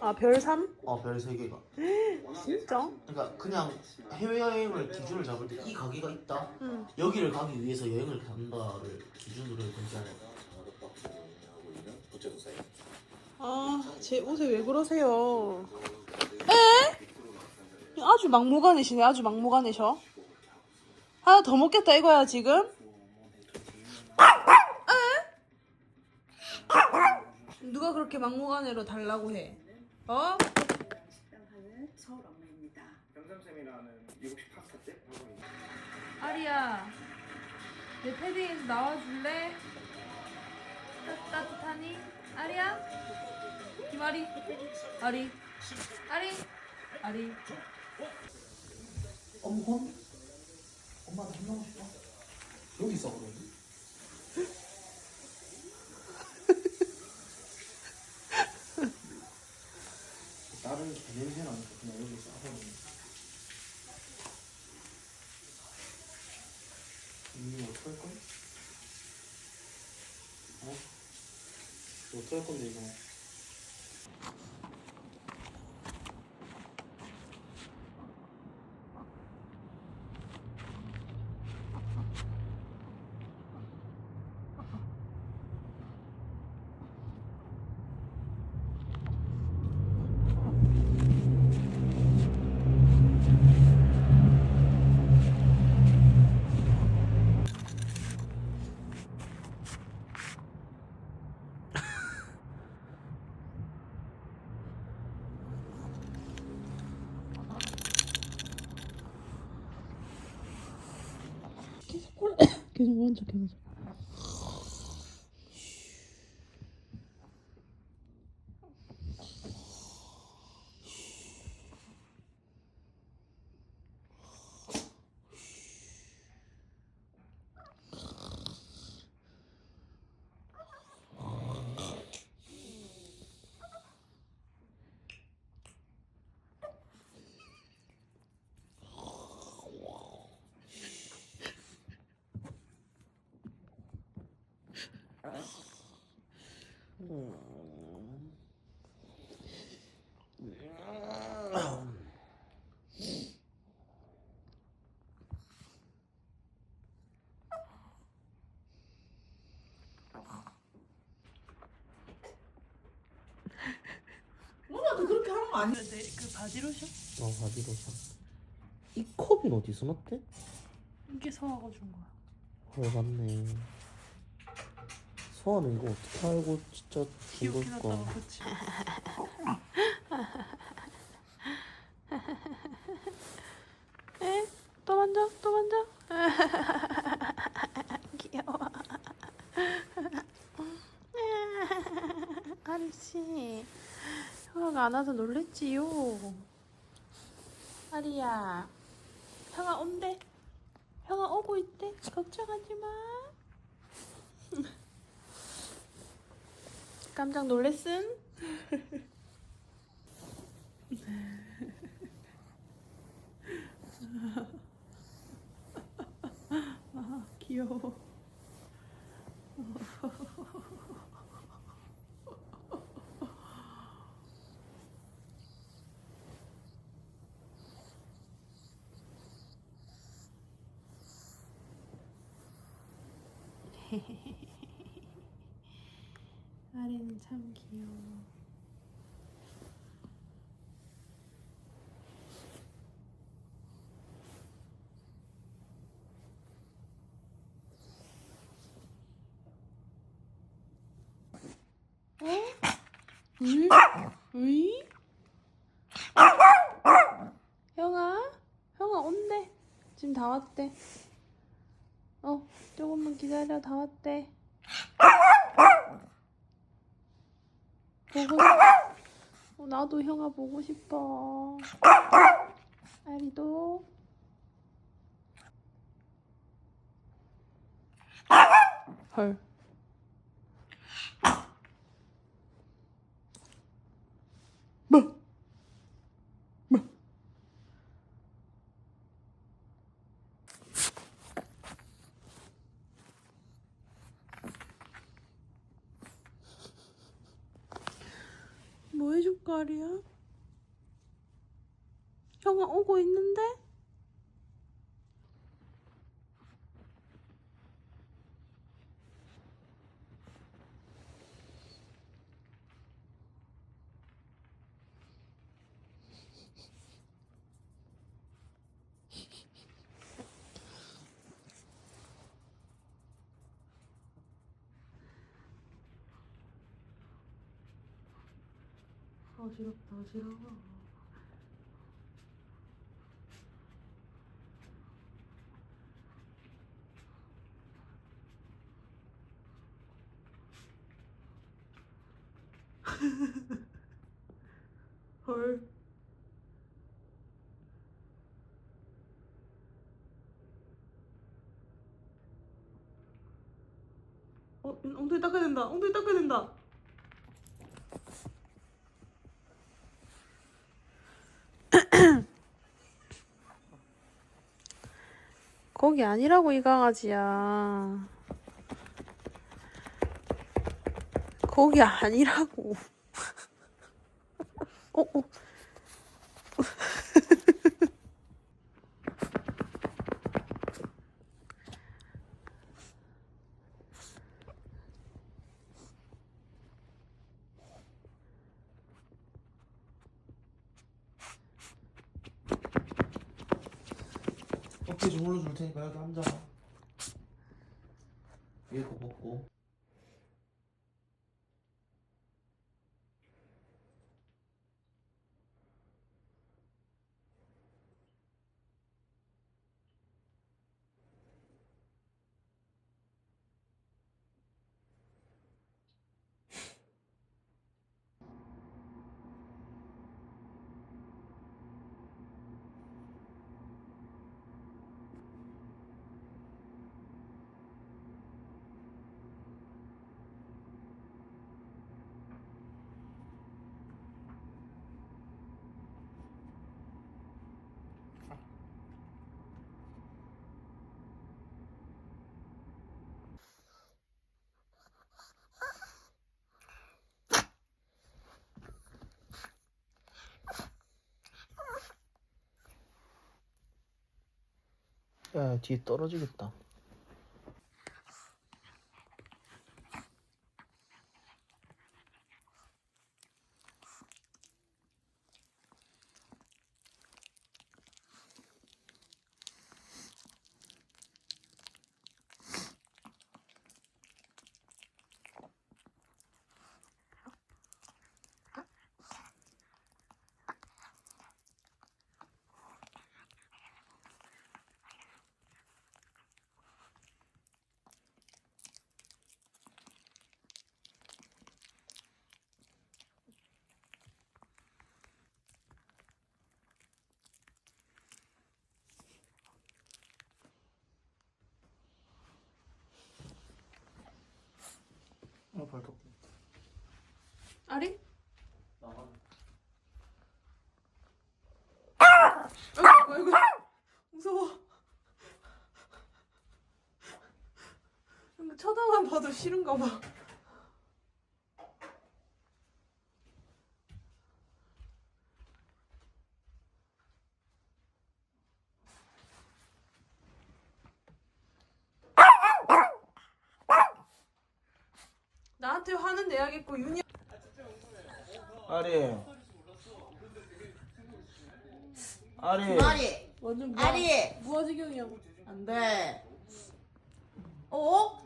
아, 별 3? 어별 3개가 진짜? 그러니까 그냥 해외 여행을 기준을 잡을 때 이 가게가 있다 응. 여기를 가기 위해서 여행을 간다를 기준으로 결제하는 아, 제 옷에 왜 그러세요? 에? 아주 막무가내시네, 아주 막무가내셔. 하나 더 먹겠다 이거야, 지금? 그렇게 막무가내로 달라고 해? 어? 식당 하는 서울 엄마입니다. 영삼쌤이라는 미국식 파스타집 아리야, 내 패딩에서 나와줄래? 따, 따뜻하니? 아리야? 김아리? 아리? 아리? 아리? 엄마 엄마한테 혼나고 싶어? 여기 있어 그러지 다른 개냄새 나니까 그냥 여기 싸버리네 이 어떡할 거야? 어? 이거 어떡할 건데 이거 계속 척 해보자. 누나도 그렇게 하는 거 아니야? 그 바디로션? 어 바디로션 이 컵이 어디서 났대? 이게 서아가 준 거야. 헐 맞네 서아는 이거 어떻게 알고 진짜 준 걸까 기억해놨다가 그치. 에? 또 만져? 또 만져? 귀여워. 아리씨, 형아가 안 와서 놀랬지요. 아리야, 형아 온대. 형아 오고 있대. 걱정하지 마. 깜짝 놀랬음? 아, 귀여워. 아리는 참 귀여워. 어? 응? 응? 형아? 형아 온대. 지금 다 왔대. 어, 조금만 기다려. 다 왔대. 보고 어, 나도 형아 보고 싶어. 아리도. 헐. 뭐? 뭐? 거리야? 형아 오고 있는데? 어지럽다 어지러워 헐 어, 엉덩이 닦아야 된다. 엉덩이 닦아야 된다. 거기 아니라고 이 강아지야. 거기 아니라고. 어, 어. 어깨 주물러 줄 테니까 여기 앉아. 위에 거 벗고. 야, 뒤에 떨어지겠다. 어, 발톱. 아리? 나가. 아이고, 아이고, 무서워. 쳐다만 봐도 싫은가 봐. 나한테 화는 내야겠고 윤이 아리. 아리. 아리, 완전 아리, 무아지경이야. 안 돼. 어?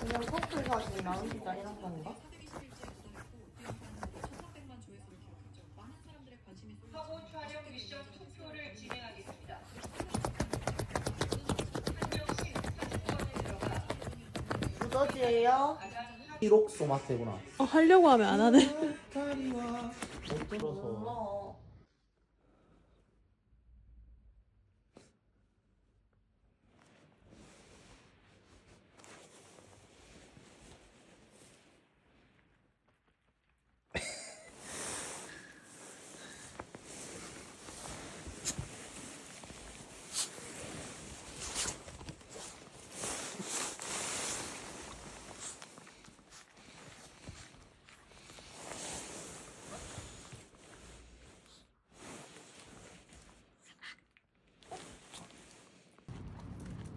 그냥 커플 사진 나오니까 이런 건가? 두더지예요? 히록소 마트구나. 어, 하려고 하면 안 하네. 못 들어서.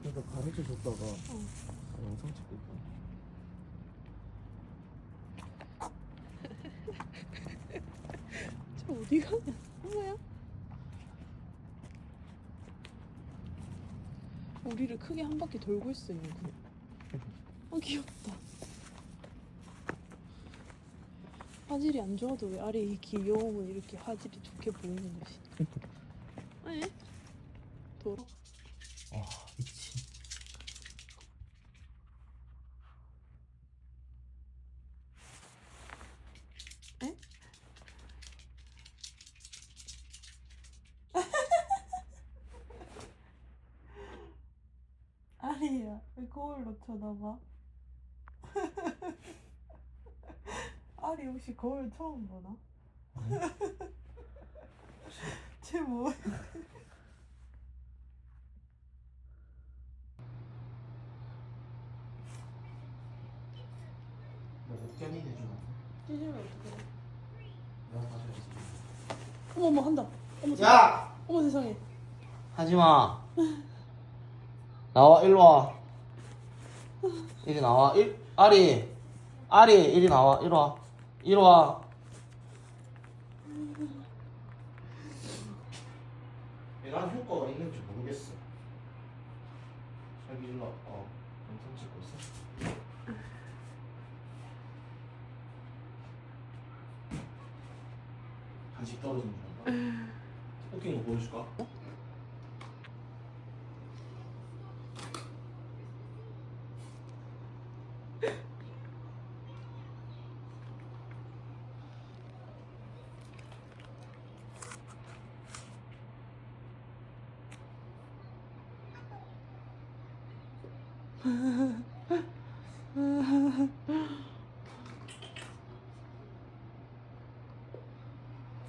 어. 아까 가르쳐 줬다가 영상 찍고 있다. 저 어디 가냐? 뭐야? 우리를 크게 한 바퀴 돌고 있어 있는 거. 어 귀엽다. 화질이 안 좋아도 왜 아래 이 귀여움은 이렇게 화질이 좋게 보이는 것이. 에? 도로. 아 미친. 아니야 왜 거울로 쳐다봐? 아리 혹시 거울 처음 보나? 쟤 목견이? 찢으면 어떡해? 내가 가져야지. 어머 어머 한다 어머 세상에. 야! 어머 세상에 하지마 나와 일로 와 이리 나와. 일 아리. 아리 이리 나와. 이리 와. 이리 와. 내가 효과가 있는지 모르겠어. 자기 일로 와. 어, 영상 찍고 있어? 간식 떨어진 줄 알아? 웃긴 거 보여줄까?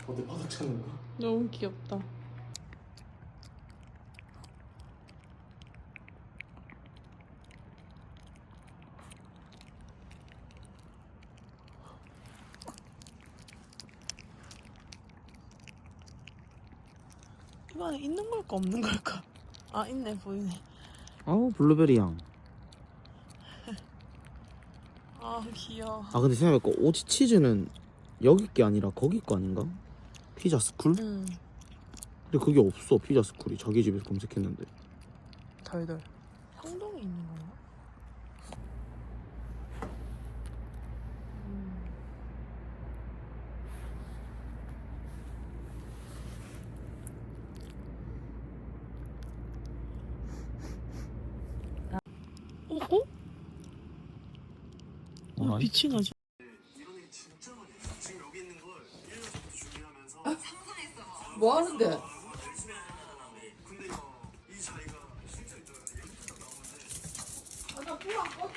어디 바닥 찾는 거? 너무 귀엽다 이거 안에 있는 걸까 없는 걸까? 아 있네 보이네 아우 블루베리 향. 아 귀여워. 아 근데 생각해보니까 오지 치즈는 여기 게 아니라 거기 거 아닌가? 피자 스쿨? 응. 근데 그게 없어 피자 스쿨이. 자기 집에서 검색했는데. 덜덜 미친 거지. 뭐 하는데? 아, 나 불안 꺼